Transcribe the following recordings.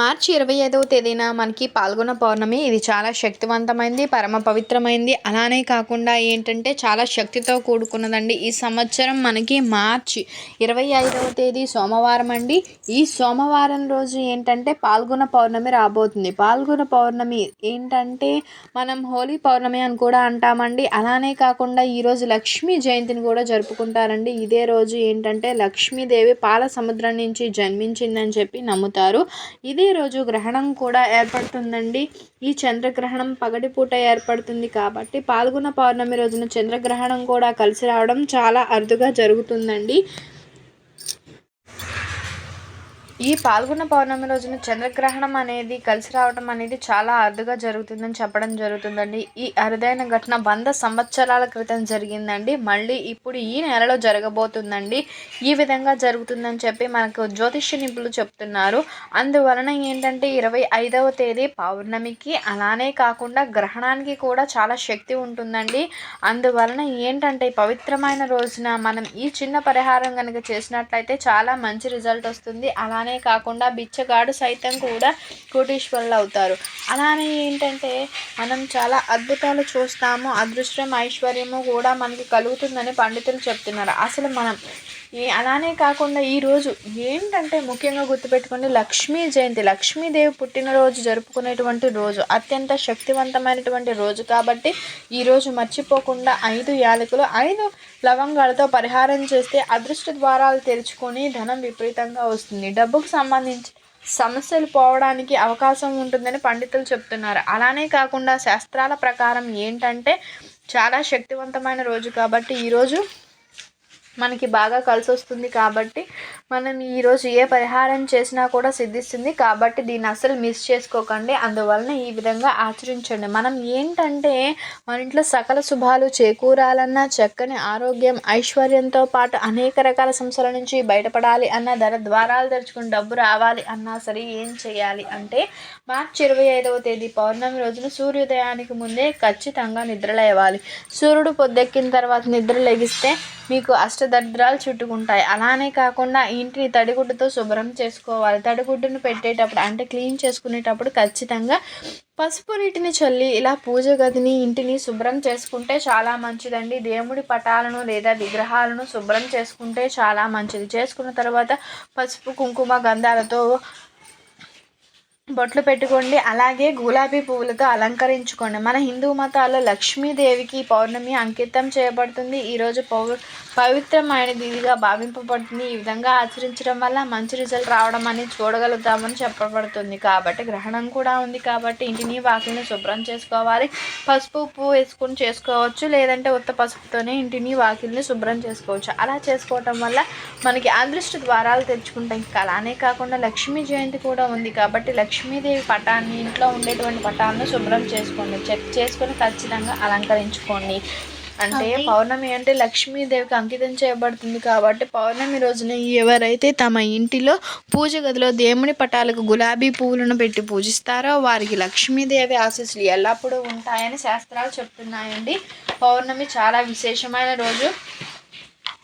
మార్చి ఇరవై ఐదవ తేదీన మనకి పాల్గొన పౌర్ణమి. ఇది చాలా శక్తివంతమైంది పరమ పవిత్రమైంది. అలానే కాకుండా ఏంటంటే చాలా శక్తితో కూడుకున్నదండి. ఈ సంవత్సరం మనకి మార్చి ఇరవై ఐదవ తేదీ సోమవారం అండి. ఈ సోమవారం రోజు ఏంటంటే పాల్గొన పౌర్ణమి రాబోతుంది. పాల్గొన పౌర్ణమి ఏంటంటే మనం హోలీ పౌర్ణమి అని కూడా అంటామండి. అలానే కాకుండా ఈరోజు లక్ష్మీ జయంతిని కూడా జరుపుకుంటారండి. ఇదే రోజు ఏంటంటే లక్ష్మీదేవి పాల సముద్రం నుంచి జన్మించిందని చెప్పి నమ్ముతారు. ఇది రోజు గ్రహణం కూడా ఏర్పడుతుందండి. ఈ చంద్రగ్రహణం పగటిపూట ఏర్పడుతుంది కాబట్టి పాల్గొన్న పౌర్ణమి రోజున చంద్రగ్రహణం కూడా కలిసి రావడం చాలా అరుదుగా జరుగుతుందండి. ఈ పాల్గొన్న పౌర్ణమి రోజున చంద్రగ్రహణం అనేది కలిసి రావడం అనేది చాలా అరుదుగా జరుగుతుందని చెప్పడం జరుగుతుందండి. ఈ అరుదైన ఘటన వంద సంవత్సరాల క్రితం జరిగిందండి. మళ్ళీ ఇప్పుడు ఈ నెలలో జరగబోతుందండి. ఈ విధంగా జరుగుతుందని చెప్పి మనకు జ్యోతిష్య నిపుణులు చెప్తున్నారు. అందువలన ఏంటంటే ఇరవై ఐదవ తేదీ పౌర్ణమికి అలానే కాకుండా గ్రహణానికి కూడా చాలా శక్తి ఉంటుందండి. అందువలన ఏంటంటే పవిత్రమైన రోజున మనం ఈ చిన్న పరిహారం కనుక చేసినట్లయితే చాలా మంచి రిజల్ట్ వస్తుంది. అలానే కాకుండా బిచ్చగాడు సైతం కూడా కోటీశ్వరులు అవుతారు అలానే ఏంటంటే మనం చాలా అద్భుతాలు చూస్తాము. అదృష్టం ఐశ్వర్యము కూడా మనకి కలుగుతుందని పండితులు చెప్తున్నారు. అసలు మనం అలానే కాకుండా ఈరోజు ఏంటంటే ముఖ్యంగా గుర్తుపెట్టుకోండి లక్ష్మీ జయంతి. లక్ష్మీదేవి పుట్టినరోజు జరుపుకునేటువంటి రోజు అత్యంత శక్తివంతమైనటువంటి రోజు కాబట్టి ఈరోజు మర్చిపోకుండా ఐదు యాలకులు ఐదు లవంగాలతో పరిహారం చేస్తే అదృష్ట ద్వారాలు తెరుచుకొని ధనం విపరీతంగా వస్తుంది. డబ్బుకు సంబంధించి సమస్యలు పోవడానికి అవకాశం ఉంటుందని పండితులు చెప్తున్నారు. అలానే కాకుండా శాస్త్రాల ప్రకారం ఏంటంటే చాలా శక్తివంతమైన రోజు కాబట్టి ఈరోజు మనకి బాగా కలిసి వస్తుంది కాబట్టి మనం ఈరోజు ఏ పరిహారం చేసినా కూడా సిద్ధిస్తుంది. కాబట్టి దీన్ని అసలు మిస్ చేసుకోకండి. అందువలన ఈ విధంగా ఆచరించండి. మనం ఏంటంటే మన ఇంట్లో సకల శుభాలు చేకూరాలన్నా చక్కని ఆరోగ్యం ఐశ్వర్యంతో పాటు అనేక రకాల సంస్థల నుంచి బయటపడాలి అన్న ధర ద్వారాలు తెరుచుకుని డబ్బు రావాలి అన్నా సరే ఏం చేయాలి అంటే మార్చి ఇరవై ఐదవ తేదీ పౌర్ణమి రోజున సూర్యోదయానికి ముందే ఖచ్చితంగా నిద్ర లేవాలి. సూర్యుడు పొద్దెక్కిన తర్వాత నిద్ర లెగిస్తే మీకు అష్టదరిద్రాలు చుట్టుకుంటాయి. అలానే కాకుండా ఇంటిని తడిగుడ్డతో శుభ్రం చేసుకోవాలి. తడిగుడ్డును పెట్టేటప్పుడు అంటే క్లీన్ చేసుకునేటప్పుడు ఖచ్చితంగా పసుపు నీటిని చల్లి ఇలా పూజ గదిని ఇంటిని శుభ్రం చేసుకుంటే చాలా మంచిదండి. దేవుడి పటాలను లేదా విగ్రహాలను శుభ్రం చేసుకుంటే చాలా మంచిది. చేసుకున్న తర్వాత పసుపు కుంకుమ గంధాలతో బొట్లు పెట్టుకోండి. అలాగే గులాబీ పువ్వులతో అలంకరించుకోండి. మన హిందూ మతాల్లో లక్ష్మీదేవికి పౌర్ణమి అంకితం చేయబడుతుంది. ఈరోజు పౌ పవిత్రమైనదిగా భావింపబడుతుంది. ఈ విధంగా ఆచరించడం వల్ల మంచి రిజల్ట్ రావడం అనేది చూడగలుగుతామని చెప్పబడుతుంది. కాబట్టి గ్రహణం కూడా ఉంది. కాబట్టి ఇంటిని వాకిలిని శుభ్రం చేసుకోవాలి. పసుపు ఉప్పు వేసుకొని చేసుకోవచ్చు. లేదంటే ఉత్త పసుపుతోనే ఇంటిని వాకిలిని శుభ్రం చేసుకోవచ్చు. అలా చేసుకోవటం వల్ల మనకి అదృష్ట ద్వారాలు తెచ్చుకుంటాం ఇంకా అలానే కాకుండా లక్ష్మీ జయంతి కూడా ఉంది. కాబట్టి లక్ష్మీదేవి పటాన్ని ఇంట్లో ఉండేటువంటి పటాలను శుభ్రం చేసుకోండి చెక్ చేసుకొని ఖచ్చితంగా అలంకరించుకోండి. అంటే పౌర్ణమి అంటే లక్ష్మీదేవికి అంకితం చేయబడుతుంది కాబట్టి పౌర్ణమి రోజున ఎవరైతే తమ ఇంటిలో పూజ గదిలో దేవుని పటాలకు గులాబీ పువ్వులను పెట్టి పూజిస్తారో వారికి లక్ష్మీదేవి ఆశీస్సులు ఎల్లప్పుడూ ఉంటాయని శాస్త్రాలు చెప్తున్నాయండి. పౌర్ణమి చాలా విశేషమైన రోజు.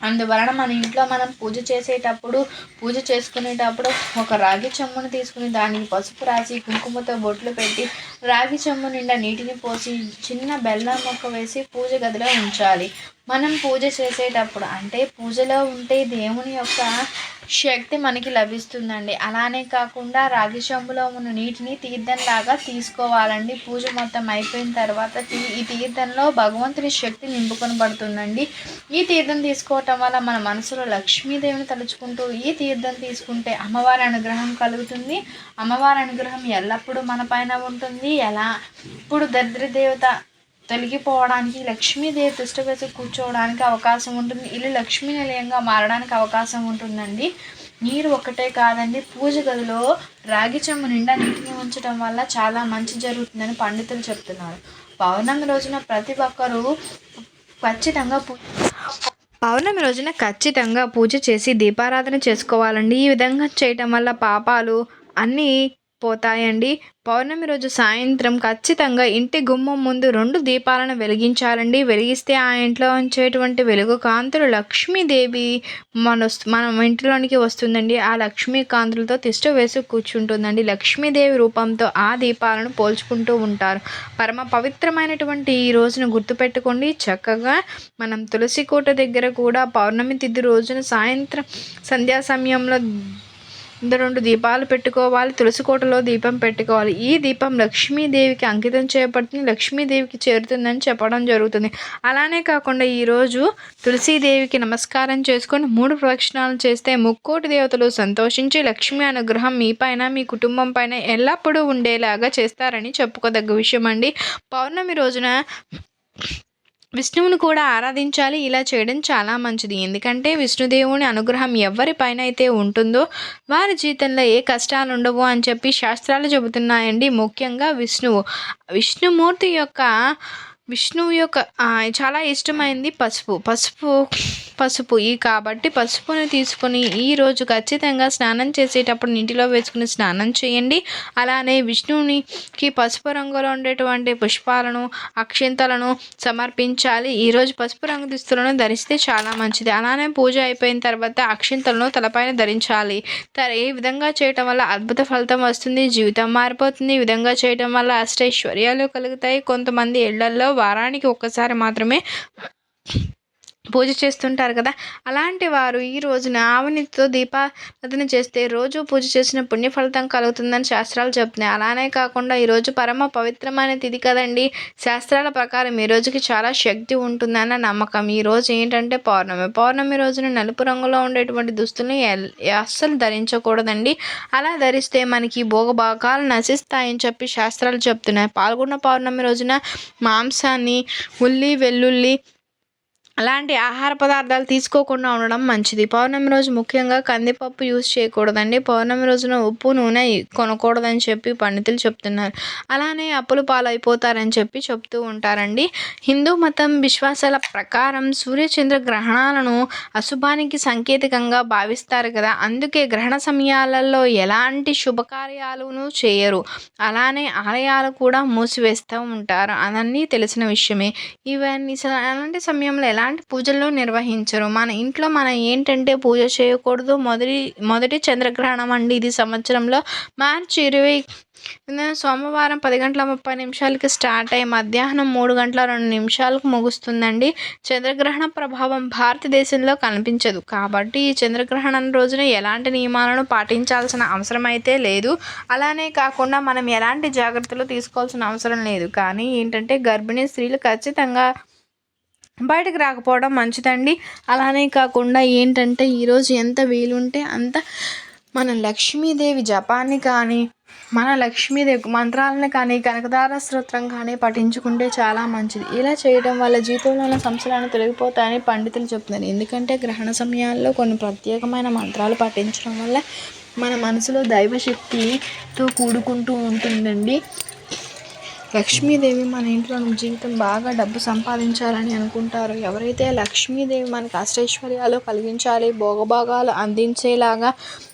అందువలన మన ఇంట్లో మనం పూజ చేసేటప్పుడు పూజ చేసుకునేటప్పుడు ఒక రాగి చెంబును తీసుకుని దానికి పసుపు రాసి కుంకుమతో బొట్లు పెట్టి రాగి చెంబు నిండా నీటిని పోసి చిన్న బెల్లం మొక్క వేసి పూజ గదిలో ఉంచాలి. మనం పూజ చేసేటప్పుడు అంటే పూజలో ఉంటే దేవుని యొక్క శక్తి మనకి లభిస్తుందండి. అలానే కాకుండా రాగి చెంబులో ఉన్న నీటిని తీర్థంలాగా తీసుకోవాలండి. పూజ మొత్తం అయిపోయిన తర్వాత ఈ తీర్థంలో భగవంతుని శక్తి నింపుకొని పడుతుందండి ఈ తీర్థం తీసుకోవటం వల్ల మన మనసులో లక్ష్మీదేవిని తలుచుకుంటూ ఈ తీర్థం తీసుకుంటే అమ్మవారి అనుగ్రహం కలుగుతుంది. అమ్మవారి అనుగ్రహం ఎల్లప్పుడూ మన పైన ఉంటుంది. ఎలా? ఇప్పుడు దరిద్ర దేవత తొలగిపోవడానికి లక్ష్మీదేవి తిష్ట వేసి కూర్చోవడానికి అవకాశం ఉంటుంది. ఇల్లు లక్ష్మీ నిలయంగా మారడానికి అవకాశం ఉంటుందండి. నీరు ఒక్కటే కాదండి పూజ గదిలో రాగి చెమ్మ నిండా నీటిని ఉంచడం వల్ల చాలా మంచి జరుగుతుందని పండితులు చెప్తున్నారు. పౌర్ణమి రోజున ప్రతి ఒక్కరూ ఖచ్చితంగా పూజ పౌర్ణమి రోజున ఖచ్చితంగా పూజ చేసి దీపారాధన చేసుకోవాలండి. ఈ విధంగా చేయటం వల్ల పాపాలు అన్నీ పోతాయండి. పౌర్ణమి రోజు సాయంత్రం ఖచ్చితంగా ఇంటి గుమ్మం ముందు రెండు దీపాలను వెలిగించాలండి. వెలిగిస్తే ఆ ఇంట్లో ఉంచేటువంటి వెలుగు కాంతులు లక్ష్మీదేవి మన మన ఇంటిలోనికి వస్తుందండి. ఆ లక్ష్మీ కాంతులతో తిష్ట వేసి కూర్చుంటుందండి. లక్ష్మీదేవి రూపంతో ఆ దీపాలను పోల్చుకుంటూ ఉంటారు. పరమ పవిత్రమైనటువంటి ఈ రోజును గుర్తుపెట్టుకోండి. చక్కగా మనం తులసి కోట దగ్గర కూడా పౌర్ణమి తిథి రోజున సాయంత్రం సంధ్యా సమయంలో రెండు దీపాలు పెట్టుకోవాలి తులసి కోటలో దీపం పెట్టుకోవాలి. ఈ దీపం లక్ష్మీదేవికి అంకితం చేయబడుతుంది లక్ష్మీదేవికి చేరుతుందని చెప్పడం జరుగుతుంది. అలానే కాకుండా ఈరోజు తులసీదేవికి నమస్కారం చేసుకొని మూడు ప్రదక్షిణాలు చేస్తే ముక్కోటి దేవతలు సంతోషించి లక్ష్మీ అనుగ్రహం మీ పైన మీ కుటుంబం పైన ఎల్లప్పుడూ ఉండేలాగా చేస్తారని చెప్పుకోదగ్గ విషయం అండి పౌర్ణమి రోజున విష్ణువుని కూడా ఆరాధించాలి ఇలా చేయడం చాలా మంచిది. ఎందుకంటే విష్ణుదేవుని అనుగ్రహం ఎవరిపైన అయితే ఉంటుందో వారి జీవితంలో ఏ కష్టాలు ఉండవు అని చెప్పి శాస్త్రాలు చెబుతున్నాయండి. ముఖ్యంగా విష్ణువు. విష్ణుమూర్తి యొక్క విష్ణువు యొక్క చాలా ఇష్టమైంది పసుపు. పసుపు పసుపు. ఈ కాబట్టి పసుపుని తీసుకొని ఈరోజు ఖచ్చితంగా స్నానం చేసేటప్పుడు నీటిలో వేసుకుని స్నానం చేయండి. అలానే విష్ణువునికి పసుపు రంగులో ఉండేటువంటి పుష్పాలను అక్షింతలను సమర్పించాలి. ఈరోజు పసుపు రంగు దుస్తులను ధరిస్తే చాలా మంచిది. అలానే పూజ అయిపోయిన తర్వాత అక్షింతలను తలపైన ధరించాలి. ఈ విధంగా చేయటం వల్ల అద్భుత ఫలితం వస్తుంది. జీవితం మారిపోతుంది. ఈ విధంగా చేయటం వల్ల అష్టైశ్వర్యాలు కలుగుతాయి. కొంతమంది ఇళ్ళలో వారానికి ఒక్కసారి మాత్రమే పూజ చేస్తుంటారు కదా. అలాంటి వారు ఈ రోజున ఆవునితో దీపారాధన చేస్తే రోజు పూజ చేసిన పుణ్య ఫలితం కలుగుతుందని శాస్త్రాలు చెప్తున్నాయి. అలానే కాకుండా ఈరోజు పరమ పవిత్రమైన తిథి కదండి. శాస్త్రాల ప్రకారం ఈ రోజుకి చాలా శక్తి ఉంటుందన్న నమ్మకం. ఈ రోజు ఏంటంటే పౌర్ణమి. పౌర్ణమి రోజున నలుపు రంగులో ఉండేటువంటి దుస్తుల్ని అస్సలు ధరించకూడదండి. అలా ధరిస్తే మనకి భోగభాగాలు నశిస్తాయని చెప్పి శాస్త్రాలు చెప్తున్నాయి. పాల్గొన్న పౌర్ణమి రోజున మాంసాన్ని ఉల్లి వెల్లుల్లి అలాంటి ఆహార పదార్థాలు తీసుకోకుండా ఉండడం మంచిది. పౌర్ణమి రోజు ముఖ్యంగా కందిపప్పు యూజ్ చేయకూడదండి. పౌర్ణమి రోజున ఉప్పు నూనె కొనకూడదని చెప్పి పండితులు చెప్తున్నారు. అలానే అప్పులు పాలైపోతారని చెప్పి చెప్తూ ఉంటారండి. హిందూ మతం విశ్వాసాల ప్రకారం సూర్యచంద్ర గ్రహణాలను అశుభానికి సంకేతికంగా భావిస్తారు కదా. అందుకే గ్రహణ సమయాలలో ఎలాంటి శుభకార్యాలను చేయరు. అలానే ఆలయాలు కూడా మూసివేస్తూ ఉంటారు. అదన్నీ తెలిసిన విషయమే. ఇవన్నీ అలాంటి సమయంలో ఎలా ఎలాంటి పూజలు నిర్వహించరు. మన ఇంట్లో మనం ఏంటంటే పూజ చేయకూడదు. మొదటి మొదటి చంద్రగ్రహణం అండి ఇది సంవత్సరంలో. మార్చి ఇరవై సోమవారం పది గంటల ముప్పై నిమిషాలకి స్టార్ట్ అయ్యి మధ్యాహ్నం మూడు గంటల రెండు నిమిషాలకు ముగుస్తుందండి. చంద్రగ్రహణ ప్రభావం భారతదేశంలో కనిపించదు. కాబట్టి ఈ చంద్రగ్రహణం రోజున ఎలాంటి నియమాలను పాటించాల్సిన అవసరం అయితే లేదు. అలానే కాకుండా మనం ఎలాంటి జాగ్రత్తలు తీసుకోవాల్సిన అవసరం లేదు. కానీ ఏంటంటే గర్భిణీ స్త్రీలు ఖచ్చితంగా బయటకు రాకపోవడం మంచిదండి. అలానే కాకుండా ఏంటంటే ఈరోజు ఎంత వీలుంటే అంత మన లక్ష్మీదేవి జపాన్ని కానీ మన లక్ష్మీదేవి మంత్రాలను కానీ కనకదార స్తోత్రం కానీ పఠించుకుంటే చాలా మంచిది. ఇలా చేయడం వల్ల జీవితంలో ఉన్న సమస్యలను తొలగిపోతాయని పండితులు చెప్తున్నారు. ఎందుకంటే గ్రహణ సమయాల్లో కొన్ని ప్రత్యేకమైన మంత్రాలు పఠించడం వల్ల మన మనసులో దైవశక్తితో కూడుకుంటూ ఉంటుందండి. లక్ష్మీదేవి మన ఇంట్లో జీవితం బాగా డబ్బు సంపాదించాలని అనుకుంటారు. ఎవరైతే లక్ష్మీదేవి మనకి అష్టైశ్వర్యాలు కలిగించాలి భోగభాగాలు అందించేలాగా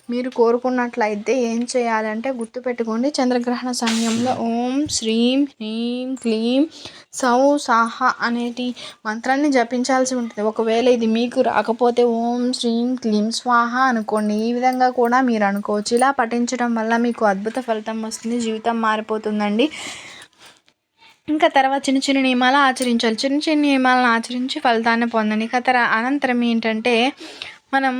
మీరు కోరుకున్నట్లయితే ఏం చేయాలంటే గుర్తుపెట్టుకోండి చంద్రగ్రహణ సమయంలో ఓం శ్రీం హ్రీం క్లీం సౌ సాహ అనేటి మంత్రాన్ని జపించాల్సి ఉంటుంది. ఒకవేళ ఇది మీకు రాకపోతే ఓం శ్రీం క్లీం స్వాహ అనుకోండి. ఈ విధంగా కూడా మీరు అనుకోవచ్చు. ఇలా పఠించడం వల్ల మీకు అద్భుత ఫలితం వస్తుంది జీవితం మారిపోతుందండి. ఇంకా తర్వాత చిన్న చిన్న నియమాలు ఆచరించాలి. చిన్న చిన్న నియమాలను ఆచరించి ఫలితాన్ని పొందండి. ఇక తర్వాత అనంతరం ఏంటంటే మనం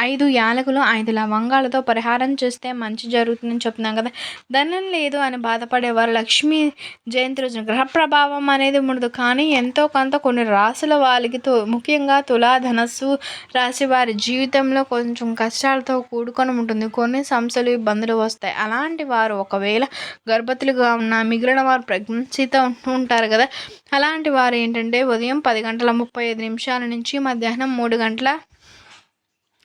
ఐదు యాలకులు ఐదు లవంగాలతో పరిహారం చేస్తే మంచి జరుగుతుందని చెప్తున్నాం కదా. ధనం లేదు అని బాధపడేవారు లక్ష్మీ జయంతి రోజున గ్రహ ప్రభావం అనేది ఉండదు. కానీ ఎంతో కొంత కొన్ని రాసుల వాళ్ళకి ముఖ్యంగా తులా ధనస్సు రాశి వారి జీవితంలో కొంచెం కష్టాలతో కూడుకొని ఉంటుంది. కొన్ని సమస్యలు ఇబ్బందులు వస్తాయి. అలాంటి వారు ఒకవేళ గర్భతులుగా ఉన్న మిగిలిన వారు ప్రెగ్నెన్సీతో ఉంటారు కదా. అలాంటి వారు ఏంటంటే ఉదయం పది గంటల ముప్పై ఐదు నిమిషాల నుంచి మధ్యాహ్నం మూడు గంటల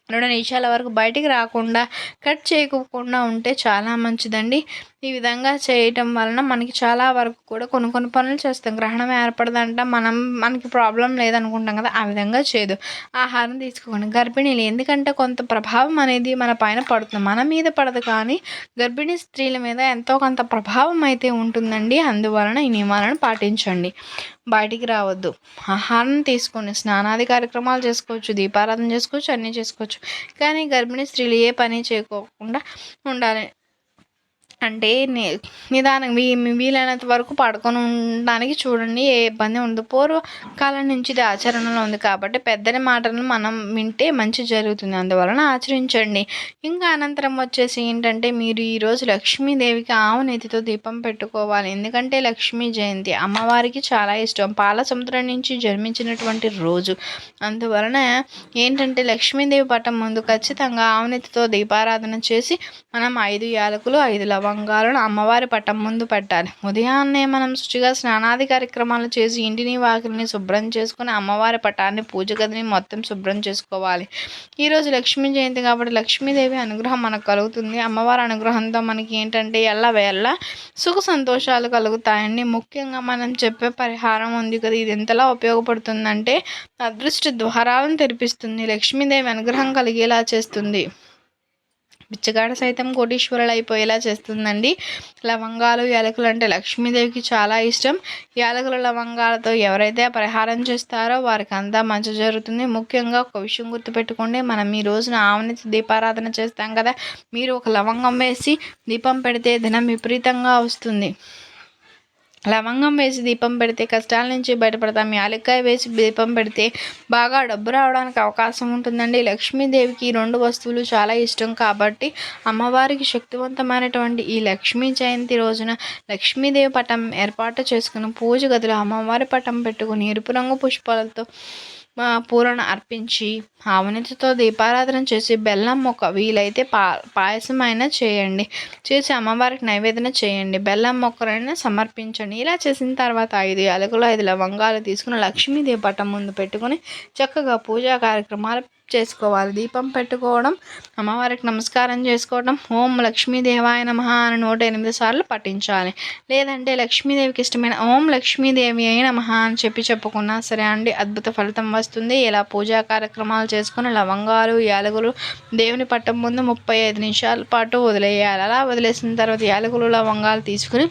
రెండు నిమిషాల వరకు బయటికి రాకుండా కట్ చేయకుండా ఉంటే చాలా మంచిదండి. ఈ విధంగా చేయటం వలన మనకి చాలా వరకు కూడా కొన్ని కొన్ని పనులు చేస్తాం. గ్రహణం ఏర్పడదంట మనం మనకి ప్రాబ్లం లేదనుకుంటాం కదా ఆ విధంగా చేయదు. ఆహారం తీసుకోకండి. గర్భిణీలు ఎందుకంటే కొంత ప్రభావం అనేది మన పైన పడుతుంది. మన మీద పడదు కానీ గర్భిణీ స్త్రీల మీద ఎంతో కొంత ప్రభావం అయితే ఉంటుందండి. అందువలన ఈ నియమాలను పాటించండి. బయటికి రావద్దు. ఆహారం తీసుకొని స్నానాది కార్యక్రమాలు చేసుకోవచ్చు దీపారాధన చేసుకోవచ్చు అన్నీ చేసుకోవచ్చు. కానీ గర్భిణీ స్త్రీలు ఏ పని చేయకోకుండా ఉండాలి. అంటే నిదానం వీ వీలైనంత వరకు పడుకొని ఉండడానికి చూడండి ఏ ఇబ్బంది ఉండదు. పూర్వకాలం నుంచి ఇది ఆచరణలో ఉంది కాబట్టి పెద్దల మాటలను మనం వింటే మంచి జరుగుతుంది. అందువలన ఆచరించండి. ఇంకా అనంతరం వచ్చేసి ఏంటంటే మీరు ఈరోజు లక్ష్మీదేవికి ఆవు నెతితో దీపం పెట్టుకోవాలి. ఎందుకంటే లక్ష్మీ జయంతి అమ్మవారికి చాలా ఇష్టం. పాల సముద్రం నుంచి జన్మించినటువంటి రోజు. అందువలన ఏంటంటే లక్ష్మీదేవి పట్టం ముందు ఖచ్చితంగా ఆవునెత్తితో దీపారాధన చేసి మనం ఐదు యాలకులు ఐదు లవ లవంగాలను అమ్మవారి పట్టం ముందు పెట్టాలి. ఉదయాన్నే మనం శుచిగా స్నానాది కార్యక్రమాలు చేసి ఇంటిని వాకిలిని శుభ్రం చేసుకుని అమ్మవారి పటాన్ని పూజ గదిని మొత్తం శుభ్రం చేసుకోవాలి. ఈరోజు లక్ష్మీ జయంతి కాబట్టి లక్ష్మీదేవి అనుగ్రహం మనకు కలుగుతుంది. అమ్మవారి అనుగ్రహంతో మనకి ఏంటంటే ఎల్ల వేళ్ళ సుఖ సంతోషాలు కలుగుతాయండి. ముఖ్యంగా మనం చెప్పే పరిహారం ఉంది కదా ఇది ఎంతలా ఉపయోగపడుతుందంటే అదృష్ట ద్వారాలను తెరిపిస్తుంది. లక్ష్మీదేవి అనుగ్రహం కలిగేలా చేస్తుంది. బిచ్చగాడ సైతం కోటీశ్వరులు అయిపోయేలా చేస్తుందండి. లవంగాలు యాలకులు అంటే లక్ష్మీదేవికి చాలా ఇష్టం. యాలకులు లవంగాలతో ఎవరైతే పరిహారం చేస్తారో వారికి అంతా మంచి జరుగుతుంది. ముఖ్యంగా ఒక విషయం గుర్తుపెట్టుకోండి మనం ఈ రోజున ఆవుని దీపారాధన చేస్తాం కదా మీరు ఒక లవంగం వేసి దీపం పెడితే దినం విపరీతంగా వస్తుంది. లవంగం వేసి దీపం పెడితే కష్టాల నుంచి బయటపడతాం. యాలక్కాయ వేసి దీపం పెడితే బాగా డబ్బు రావడానికి అవకాశం ఉంటుందండి. లక్ష్మీదేవికి రెండు వస్తువులు చాలా ఇష్టం కాబట్టి అమ్మవారికి శక్తివంతమైనటువంటి ఈ లక్ష్మీ జయంతి రోజున లక్ష్మీదేవి పటం ఏర్పాటు చేసుకుని పూజ గదిలో అమ్మవారి పటం పెట్టుకుని ఎరుపు రంగు పుష్పాలతో పూలను అర్పించి ఆవనితితో దీపారాధన చేసి బెల్లం మొక్క వీలైతే పా పాయసం అయినా చేయండి. చేసి అమ్మవారికి నైవేదన చేయండి. బెల్లం మొక్కలైనా సమర్పించండి. ఇలా చేసిన తర్వాత ఐదు యాలకులు ఐదు లవంగాలు తీసుకుని లక్ష్మీదేవి పట్టం ముందు పెట్టుకుని చక్కగా పూజా కార్యక్రమాలు చేసుకోవాలి. దీపం పెట్టుకోవడం అమ్మవారికి నమస్కారం చేసుకోవడం ఓం లక్ష్మీదేవాయ నమ అని నూట ఎనిమిది సార్లు పఠించాలి. లేదంటే లక్ష్మీదేవికి ఇష్టమైన ఓం లక్ష్మీదేవి అయిన నమ అని చెప్పి చెప్పుకున్నా సరే అండి అద్భుత ఫలితం వస్తుంది. ఇలా పూజా కార్యక్రమాలు చేసుకుని లవంగాలు యాలకులు దేవుని పట్టం ముందు ముప్పై ఐదు నిమిషాల పాటు వదిలేయాలి. అలా వదిలేసిన తర్వాత యాలకులు లవంగాలు తీసుకుని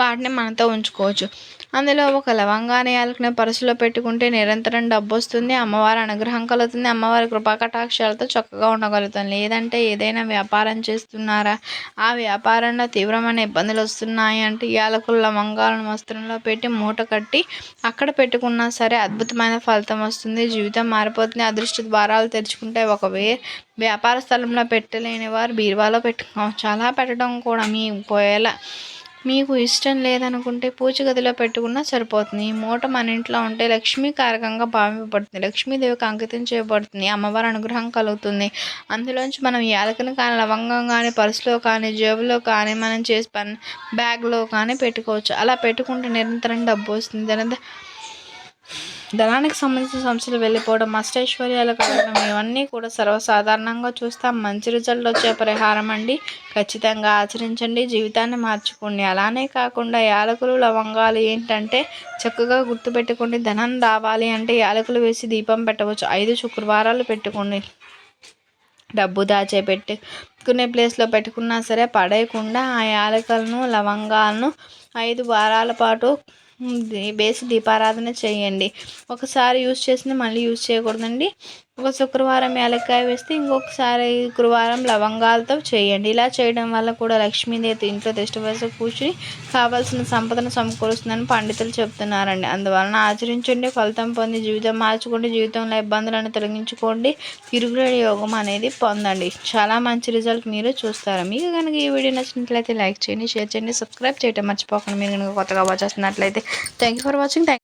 వాటిని మనతో ఉంచుకోవచ్చు. అందులో ఒక లవంగాన్ని యాలకుని పరుసులో పెట్టుకుంటే నిరంతరం డబ్బు వస్తుంది అమ్మవారి అనుగ్రహం కలుగుతుంది అమ్మవారి కృపాకటాక్షాలతో చక్కగా ఉండగలుగుతాం. లేదంటే ఏదైనా వ్యాపారం చేస్తున్నారా? ఆ వ్యాపారంలో తీవ్రమైన ఇబ్బందులు వస్తున్నాయి అంటే యాలకులు లవంగాలను వస్త్రంలో పెట్టి మూట కట్టి అక్కడ పెట్టుకున్నా సరే అద్భుతమైన ఫలితం వస్తుంది. జీవితం మారిపోతుంది. అదృష్ట ద్వారాలు తెరుచుకుంటే ఒక వే వ్యాపార స్థలంలో పెట్టలేని వారు బీరువాలో పెట్టుకోవచ్చు. చాలా పెట్టడం కూడా మీ పోయేలా మీకు ఇష్టం లేదనుకుంటే పూజ గదిలో పెట్టుకున్నా సరిపోతుంది. ఈ మూట మన ఇంట్లో ఉంటే లక్ష్మీ కారకంగా భావింపబడుతుంది. లక్ష్మీదేవికి అంకితం చేయబడుతుంది. అమ్మవారి అనుగ్రహం కలుగుతుంది. అందులోంచి మనం యాలకను కానీ లవంగం కానీ పర్సులో కానీ జేబులో కానీ మనం చేసి పని బ్యాగ్లో కానీ పెట్టుకోవచ్చు. అలా పెట్టుకుంటే నిరంతరం డబ్బు వస్తుంది. దాని ధనానికి సంబంధించిన సమస్యలు వెళ్ళిపోవడం అష్టైశ్వర్యాలు కలగడం ఇవన్నీ కూడా సర్వసాధారణంగా చూస్తాం. మంచి రిజల్ట్ వచ్చే పరిహారం అండి. ఖచ్చితంగా ఆచరించండి. జీవితాన్ని మార్చుకోండి. అలానే కాకుండా యాలకులు లవంగాలు ఏంటంటే చక్కగా గుర్తుపెట్టుకోండి. ధనం రావాలి అంటే యాలకులు వేసి దీపం పెట్టవచ్చు. ఐదు శుక్రవారాలు పెట్టుకోండి. డబ్బు దాచే పెట్టుకునే ప్లేస్లో పెట్టుకున్నా సరే పడేయకుండా ఆ యాలకలను లవంగాలను ఐదు వారాల పాటు వేసి దీపారాధన చేయండి. ఒకసారి యూజ్ చేసింది మళ్ళీ యూజ్ చేయకూడదండి. ఒక శుక్రవారం ఏలక్కాయ వేస్తే ఇంకొకసారి గురువారం లవంగాలతో చేయండి. ఇలా చేయడం వల్ల కూడా లక్ష్మీదేవి ఇంట్లో వయసు కూర్చుని కావాల్సిన సంపదను సమకూరుస్తుందని పండితులు చెప్తున్నారండి. అందువలన ఆచరించండి ఫలితం పొంది జీవితం మార్చుకోండి జీవితంలో ఇబ్బందులను తొలగించుకోండి తిరుగులేని యోగం అనేది పొందండి. చాలా మంచి రిజల్ట్ మీరు చూస్తారు. మీకు కనుక ఈ వీడియో నచ్చినట్లయితే లైక్ చేయండి షేర్ చేయండి సబ్స్క్రైబ్ చేయడం మర్చిపోకండి. మీరు కనుక కొత్తగా వాచ్ చేస్తున్నట్లయితే thank you for watching thank